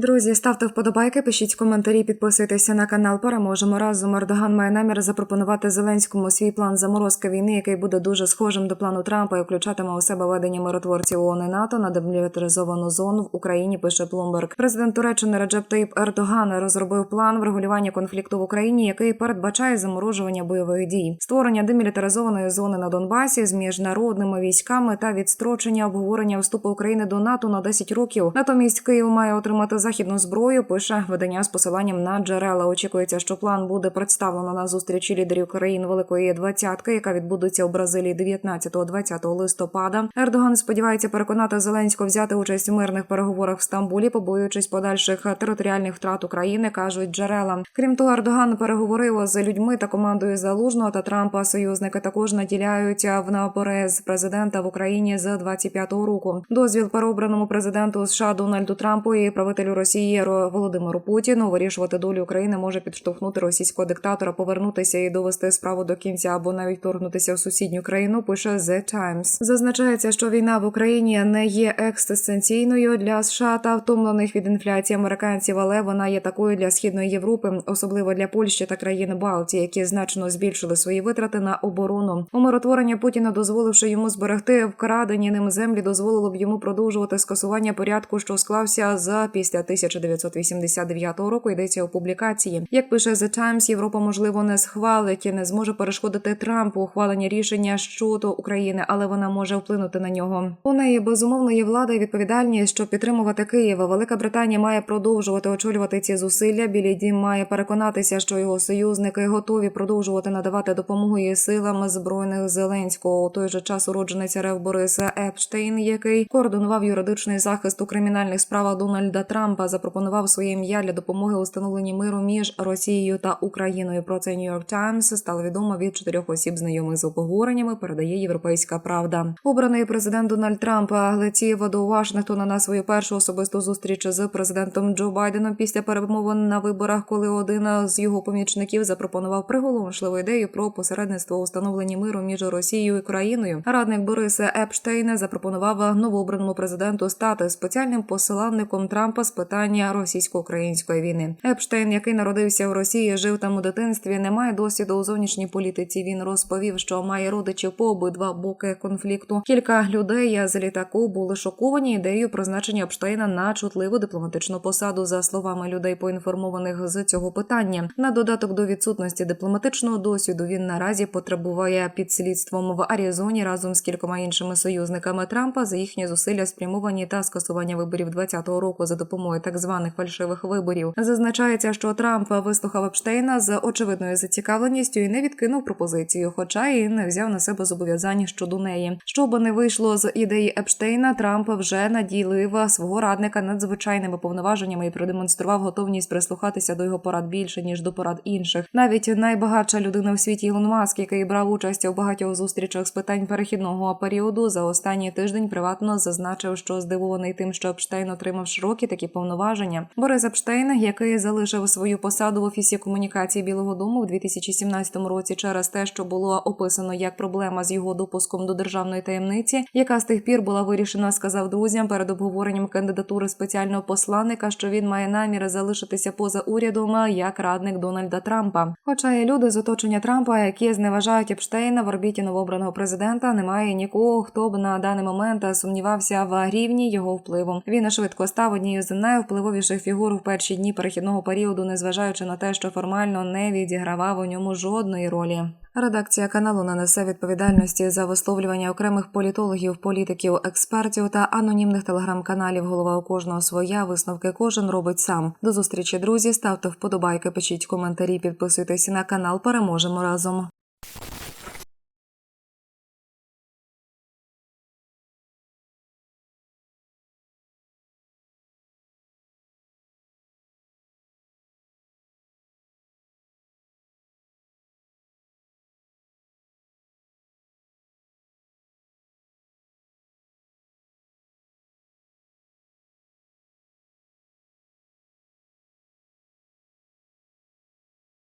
Друзі, ставте вподобайки, пишіть коментарі, підписуйтеся на канал. Переможемо разом. Ердоган має намір запропонувати Зеленському свій план заморозки війни, який буде дуже схожим до плану Трампа і включатиме у себе ведення миротворців ООН і НАТО на демілітаризовану зону в Україні. Пише Блумберг. Президент Туреччини Реджеп Таїп Ердоган розробив план врегулювання конфлікту в Україні, який передбачає заморожування бойових дій, створення демілітаризованої зони на Донбасі з міжнародними військами та відстрочення обговорення вступу України до НАТО на 10 років. Натомість Київ має отримати західну зброю. Пише видання з посиланням на джерела. Очікується, що план буде представлено на зустрічі лідерів країн Великої Двадцятки, яка відбудеться у Бразилії 19-20 листопада. Ердоган сподівається переконати Зеленського взяти участь у мирних переговорах в Стамбулі, побоюючись подальших територіальних втрат України, кажуть джерела. Крім того, Ердоган переговорив з людьми та командою Залужного та Трампа. Союзники також наділяють в наперез президента в Україні з 25-го року. Дозвіл переобраному президенту США Дональду Трампу і правителю Росії Володимиру Путіну вирішувати долю України може підштовхнути російського диктатора повернутися і довести справу до кінця або навіть торгнутися в сусідню країну. Пише The Times. Зазначається, що війна в Україні не є екзистенційною для США та втомлених від інфляції американців, але вона є такою для східної Європи, особливо для Польщі та країн Балтії, які значно збільшили свої витрати на оборону. Умиротворення Путіна, дозволивши йому зберегти вкрадені ним землі, дозволило б йому продовжувати скасування порядку, що склався за після 1989 року. Йдеться у публікації. Як пише The Times, Європа можливо не схвалить і не зможе перешкодити Трампу ухвалення рішення щодо України, але вона може вплинути на нього. У неї безумовно є влада і відповідальність, щоб підтримувати Києва. Велика Британія має продовжувати очолювати ці зусилля. Білий дім має переконатися, що його союзники готові продовжувати надавати допомогу її силам збройних Зеленського. У той же час уродженець РФ Борис Епштейн, який координував юридичний захист у кримінальних справах Дональда Трампа, запропонував своє ім'я для допомоги у встановленні миру між Росією та Україною. Про це York Times стало відомо від чотирьох осіб, знайомих з обговореннями. Передає Європейська Правда. Обраний президент Дональд Трамп летів до Вашингтона на свою першу особисту зустріч з президентом Джо Байденом після перемовин на виборах, коли один з його помічників запропонував приголомшливу ідею про посередництво у встановленні миру між Росією і країною. Радник Бориса Епштейна запропонував новообраному президенту стати спеціальним посиланником Трампа з питання російсько-української війни. Епштейн, який народився в Росії, жив там у дитинстві, не має досвіду у зовнішній політиці. Він розповів, що має родичів по обидва боки конфлікту. Кілька людей з літаку були шоковані ідеєю призначення Епштейна на чутливу дипломатичну посаду, за словами людей, поінформованих з цього питання. На додаток до відсутності дипломатичного досвіду він наразі потребує під слідством в Аризоні разом з кількома іншими союзниками Трампа за їхні зусилля спрямовані та скасування виборів 2020 року за допомогою так званих фальшивих виборів. Зазначається, що Трамп вислухав Епштейна з очевидною зацікавленістю і не відкинув пропозицію, хоча і не взяв на себе зобов'язання щодо неї. Щоб не вийшло з ідеї Епштейна, Трамп вже наділив свого радника надзвичайними повноваженнями і продемонстрував готовність прислухатися до його порад більше ніж до порад інших. Навіть найбагатша людина в світі Ілон Маск, який брав участь у багатьох зустрічах з питань перехідного періоду, за останній тиждень приватно зазначив, що здивований тим, що Епштейн отримав широкі такі повноваження. Борис Епштейн, який залишив свою посаду в офісі комунікації Білого Дому у 2017 році через те, що було описано як проблема з його допуском до державної таємниці, яка з тих пір була вирішена, сказав друзям перед обговоренням кандидатури спеціального посланника, що він має наміри залишитися поза урядом як радник Дональда Трампа. Хоча є люди з оточення Трампа, які зневажають Епштейна в орбіті новообраного президента, немає нікого, хто б на даний момент сумнівався в рівні його впливу. Він швидко став однією з найвпливовіших фігур в перші дні перехідного періоду, незважаючи на те, що формально не відігравав у ньому жодної ролі. Редакція каналу не несе відповідальності за висловлювання окремих політологів, політиків, експертів та анонімних телеграм-каналів. Голова у кожного своя висновки кожен робить сам. До зустрічі, друзі. Ставте вподобайки, пишіть коментарі, підписуйтесь на канал. Переможемо разом.